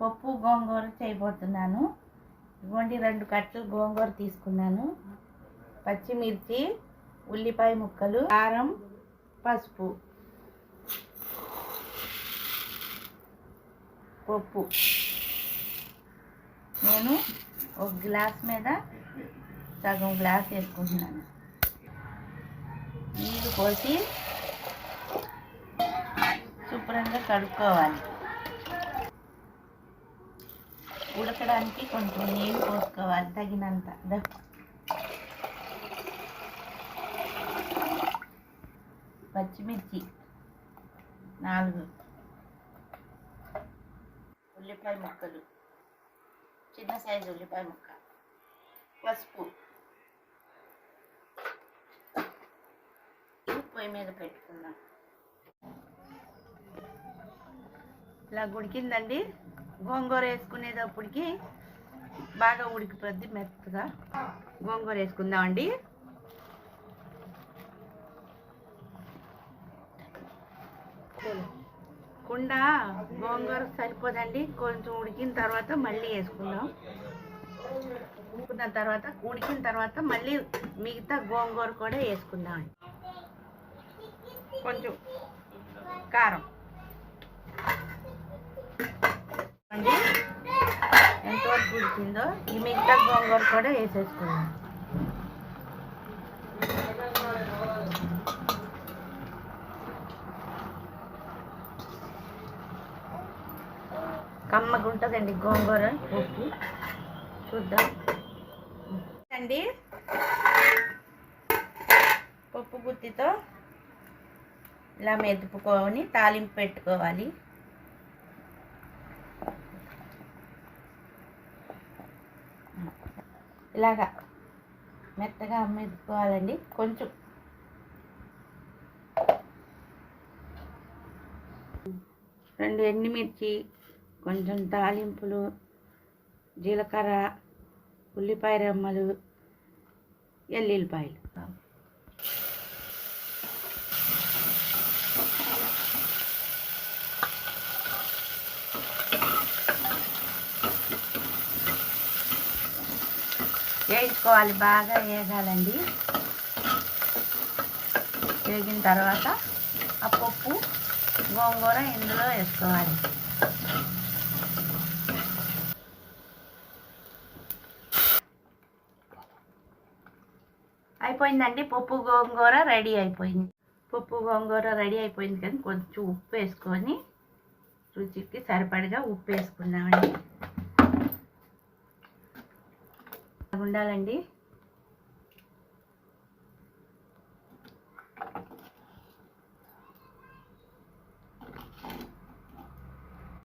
పప్పు గోంగూర చేయబోతున్నాను. ఇవ్వండి రెండు కట్టలు గోంగూర తీసుకున్నాను. పచ్చిమిర్చి ఉల్లిపాయ ముక్కలు కారం పసుపు. పప్పు. నేను ఒక గ్లాస్ మీద సగం గ్లాస్ వేసుకుంటున్నాను. నీళ్ళు పోసి శుభ్రంగా కడుక్కోవాలి. ఉడకడానికి కొంచెం నీళ్ళు పోసుకోవాలి తగినంత. పచ్చిమిర్చి నాలుగు. ఉల్లిపాయ ముక్కలు. చిన్న సైజు ఉల్లిపాయ ముక్క. పసుపు. పొయ్యి మీద పెట్టుకుందాం. ఇలా గుడికిందండి గోంగూర వేసుకునేటప్పటికి బాగా ఉడికిపోద్ది మెత్తగా. గోంగూర వేసుకుందామండి. కుండ గోంగూర సరిపోదండి. కొంచెం ఉడికిన తర్వాత మళ్ళీ వేసుకుందాం. ఉడికిన తర్వాత ఉడికిన తర్వాత మళ్ళీ మిగతా గోంగూర కూడా వేసుకుందాం కొంచెం కారం. అండి ఎంతవరకు ఉడికిందో? ఈ మిగతా గోంగూర కూడా వేసేసుకుందాం. కమ్మగా ఉంటుందండి గోంగూర. ఉప్పు చూద్దాం. అండి. పప్పు గుత్తితో ఇలా మెదుపుకొని తాలింపు పెట్టుకోవాలి. ఇలాగా మెత్తగా అమ్మేసుకోవాలండి. కొంచెం రెండు ఎండుమిర్చి కొంచెం తాలింపులు జీలకర్ర ఉల్లిపాయ రెమ్మలు ఎల్లుల్లిపాయలు. వేయించుకోవాలి బాగా వేగాలండి. వేగిన తర్వాత ఆ పప్పు గోంగూర ఇందులో వేసుకోవాలి. అయిపోయిందండి పప్పు గోంగూర రెడీ అయిపోయింది. పప్పు గోంగూర రెడీ అయిపోయింది కానీ కొంచెం ఉప్పు వేసుకొని రుచికి సరిపడగా ఉప్పు వేసుకున్నామండి ఉండాలండి.